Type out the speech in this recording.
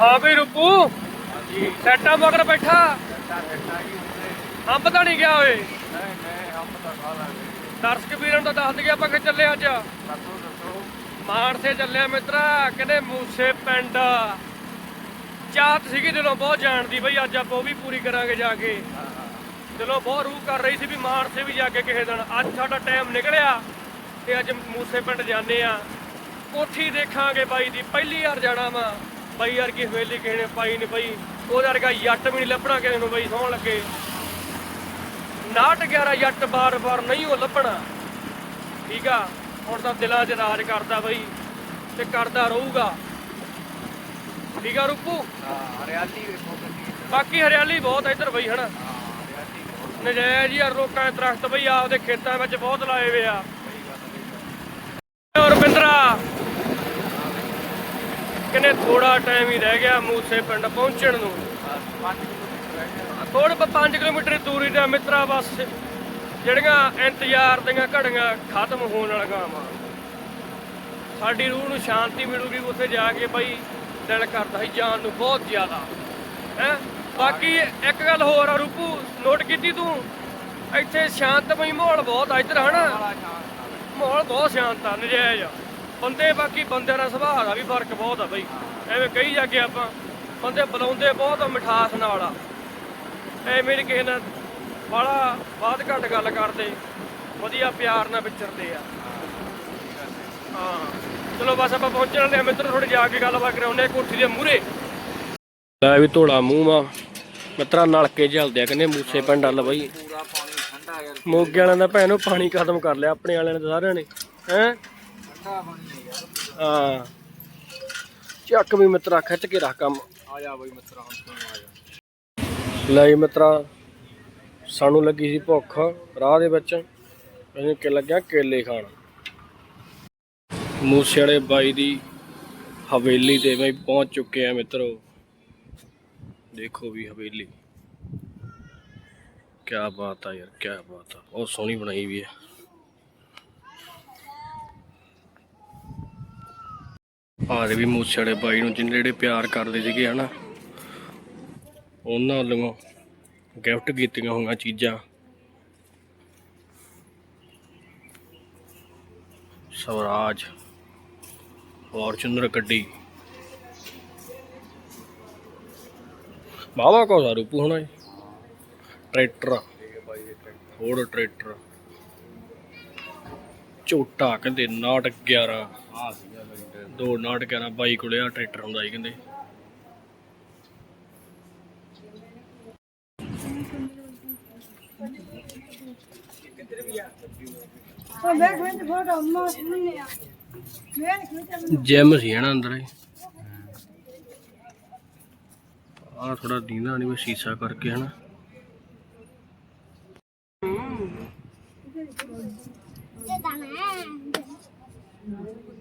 ਹਾਂ ਵੀ ਰੁਪੂ ਹਾਂਜੀ। ਸੈਟਾ ਮਗਰ ਬੈਠਾ। ਸੱਟਾ ਸੱਟਾ ਜੀ ਉੱਤੇ। ਅੰਬ ਤਾਂ ਨਹੀਂ ਗਿਆ ਓਏ। ਨਹੀਂ ਨਹੀਂ ਹਮ ਤਾਂ ਖਾ ਲਾਂਗੇ। ਦਰਸ਼ਕ ਵੀਰਾਂ ਨੂੰ ਤਾਂ ਦੱਸ ਦਈਏ ਆਪਾਂ ਕਿ ਚੱਲੇ ਅੱਜ। ਦੱਸੋ ਦੱਸੋ। ਮਾਨਸੇ ਚੱਲਿਆ ਮਿੱਤਰਾ ਕਹਿੰਦੇ ਮੂਸੇ ਪਿੰਡ। ਚਾਹਤ ਸੀਗੀ ਦਿਲੋਂ ਬਹੁਤ ਜਾਣ ਦੀ ਬਈ ਅੱਜ ਆਪਾਂ ਉਹ ਵੀ ਪੂਰੀ ਕਰਾਂਗੇ ਜਾ ਕੇ। ਦਿਲੋਂ ਬਹੁਤ ਰੂਹ ਕਰ ਰਹੀ ਸੀ ਵੀ ਮਾਨਸੇ ਵੀ ਜਾ ਕੇ ਕਿਸੇ ਦਿਨ। ਅੱਜ ਸਾਡਾ ਟਾਈਮ ਨਿਕਲਿਆ ਤੇ ਅੱਜ ਮੂਸੇ ਪਿੰਡ ਜਾਂਦੇ ਆ। ਕੋਠੀ ਦੇਖਾਂਗੇ ਬਾਈ ਦੀ ਪਹਿਲੀ ਵਾਰ ਜਾਣਾ ਵਾ। ਬਾਈ ਯਾਰ ਕੀ ਹਵੇਲੀ ਕਿਸੇ ਨੇ ਪਾਈ ਨਹੀਂ ਬਈ। ਉਹਦਾ ਵਰਗਾ ਜੱਟ ਵੀ ਨਹੀਂ ਲੱਭਣਾ ਕਿਸੇ ਨੂੰ ਬਈ ਸੌਣ ਲੱਗੇ। ਨਾਟ 11 ਜੱਟ ਬਾਰ-ਬਾਰ ਨਹੀਂ ਉਹ ਲੱਭਣਾ। ਠੀਕ ਆ ਹੁਣ ਤਾਂ ਦਿਲਾਂ 'ਚ ਰਾਜ ਕਰਦਾ ਬਈ ਤੇ ਕਰਦਾ ਰਹੂਗਾ। ਠੀਕ ਆ ਰੂਪੂ? ਹਾਂ ਹਰਿਆਲੀ ਵੇਖੋ ਬਾਕੀ ਹਰਿਆਲੀ ਬਹੁਤ ਇੱਧਰ ਬਈ ਹਨਾ? ਨਜਾਇਜ਼ ਯਾਰ ਲੋਕਾਂ ਦੇ ਦਰਖਤ ਬਈ ਆਪਦੇ ਖੇਤਾਂ ਵਿੱਚ ਬਹੁਤ ਲਾਏ ਹੋਏ ਆ। ਰੁਪਿੰਦਰਾ ਥੋੜਾ ਟਾਈਮ ਹੀ ਰਹਿ ਗਿਆ ਮੂਸੇ ਪਿੰਡ ਪਹੁੰਚਣ ਨੂੰ। ਥੋੜੇ 5 ਕਿਲੋਮੀਟਰ ਦੂਰੀ ਤੇ ਮਿੱਤਰਾ ਬਸ, ਜਿਹੜੀਆਂ ਇੰਤਜ਼ਾਰ ਦੀਆਂ ਘੜੀਆਂ ਖਤਮ ਹੋਣ ਵਾਲੀਆਂ ਵਾ। ਸਾਡੀ ਰੂਹ ਨੂੰ ਸ਼ਾਂਤੀ ਮਿਲੂਗੀ, ਉੱਥੇ ਜਾ ਕੇ ਬਾਈ ਦਿਲ ਕਰਦਾ ਸੀ ਜਾਣ ਨੂੰ ਬਹੁਤ ਜ਼ਿਆਦਾ। ਹੈ? ਬਾਕੀ ਇੱਕ ਗੱਲ ਹੋਰ ਆ ਰੂਪੂ, ਨੋਟ ਕੀਤੀ ਤੂੰ? ਇੱਥੇ ਸ਼ਾਂਤਮਈ ਮਾਹੌਲ ਬਹੁਤ ਆ ਇੱਧਰ, ਹਨਾ? ਮਾਹੌਲ ਬਹੁਤ ਸ਼ਾਂਤ ਆ, ਨਜਾਇਜ਼ ਆ। ਬੰਦੇ ਬਾਕੀ ਬੰਦਿਆਂ ਦਾ ਸੁਭਾਅ ਦਾ ਵੀ ਫ਼ਰਕ ਬਹੁਤ ਆ ਬਈ। ਐਵੇਂ ਕਹੀ ਜਾ ਕੇ ਆਪਾਂ, ਬੰਦੇ ਬੁਲਾਉਂਦੇ ਬਹੁਤ ਮਿਠਾਸ ਨਾਲ ਆ। ਐਵੇਂ ਨੀ ਕਿਸੇ ਨਾਲ ਬੜਾ ਬਾਤ ਘੱਟ ਗੱਲ ਕਰਦੇ, ਵਧੀਆ ਪਿਆਰ ਨਾਲ ਵਿਚਰਦੇ ਆ। ਹਾਂ, ਚਲੋ ਬਸ ਆਪਾਂ ਪਹੁੰਚਣ ਵਾਲੇ ਆ ਮਿੱਤਰ ਥੋੜੇ ਜਾ ਕੇ ਗੱਲਬਾਤ ਕਰਾਉਂਦੇ ਕੋਠੀ ਦੇ ਮੂਹਰੇ। ਲੈ ਵੀ ਧੋਲਾ ਮੂੰਹ ਮਾ ਮਿੱਤਰਾ ਨਲਕੇ ਚੱਲਦੇ ਆ ਕਹਿੰਦੇ ਮੂਸੇ ਪਿੰਡ ਵੱਲ ਬਈ। ਮੋਗੇ ਵਾਲਿਆਂ ਦਾ ਭੈਣੋ ਪਾਣੀ ਖਤਮ ਕਰ ਲਿਆ, ਆਪਣੇ ਵਾਲਿਆਂ ਨੇ ਸਾਰਿਆਂ ਨੇ, ਹੈ? ਹੈ। ਯਾਰ ਹਾਂ ਚੱਕ ਵੀ ਮਿੱਤਰਾ ਖਿੱਚ ਕੇ ਰੱਖ ਕੰਮ। ਆ ਜਾ ਬਈ ਮਿੱਤਰਾ ਹੁਣ ਤੂੰ ਆ ਜਾ। ਲੈ ਜੀ ਮਿੱਤਰਾ ਸਾਨੂੰ ਲੱਗੀ ਸੀ ਭੁੱਖ ਰਾਹ ਦੇ ਵਿੱਚ। ਅਸੀਂ ਕਿ ਲੱਗਿਆ ਕੇਲੇ ਖਾਣ। ਮੂਸੇ ਵਾਲੇ ਬਾਈ ਦੀ ਹਵੇਲੀ ਤੇ ਮੈਂ ਪਹੁੰਚ ਚੁੱਕੇ ਆ ਮਿੱਤਰੋ। ਦੇਖੋ ਵੀ ਹਵੇਲੀ। ਕੀ ਬਾਤ ਆ ਯਾਰ ਕੀ ਬਾਤ ਆ। ਬਹੁਤ ਸੋਹਣੀ ਬਣਾਈ ਵੀ ਹੈ ਆਹ ਵੀ ਮੂਸੇ ਵਾਲੇ ਬਾਈ ਨੂੰ ਜਿਹਨੇ ਜਿਹੜੇ ਪਿਆਰ ਕਰਦੇ ਸੀਗੇ, ਹਨਾ। ਉਹਨਾਂ ਵੱਲੋਂ ਗਿਫਟ ਕੀਤੀਆਂ ਹੋਈਆਂ ਚੀਜ਼ਾਂ। ਸਵਰਾਜ ਫੋਰਚੂਨਰ ਗੱਡੀ ਬਾਵਾ ਕੋ ਰੂਪੂ ਹੋਣਾ ਜੀ। ਟਰੈਕਟਰ ਟਰੈਕਟਰ ਹੋਰ ਟਰੈਕਟਰ। ਝੋਟਾ ਕਹਿੰਦੇ 911 ਆ ਸੀਗਾ ਦੋ ਨਾਟ ਦੋ 911 ਬਾਈ ਕੋਲੇ ਆ ਟਰੈਕਟਰ ਹੁੰਦਾ ਸੀ ਕਹਿੰਦੇ। Oh, weg met de gym ਸੀ ਹਨਾ ਅੰਦਰ ਹੀ। ਆ ਥੋੜਾ ਦੀਂਦਾ ਨਹੀਂ ਮੈਂ ਸ਼ੀਸ਼ਾ ਕਰਕੇ ਹਨਾ। foto.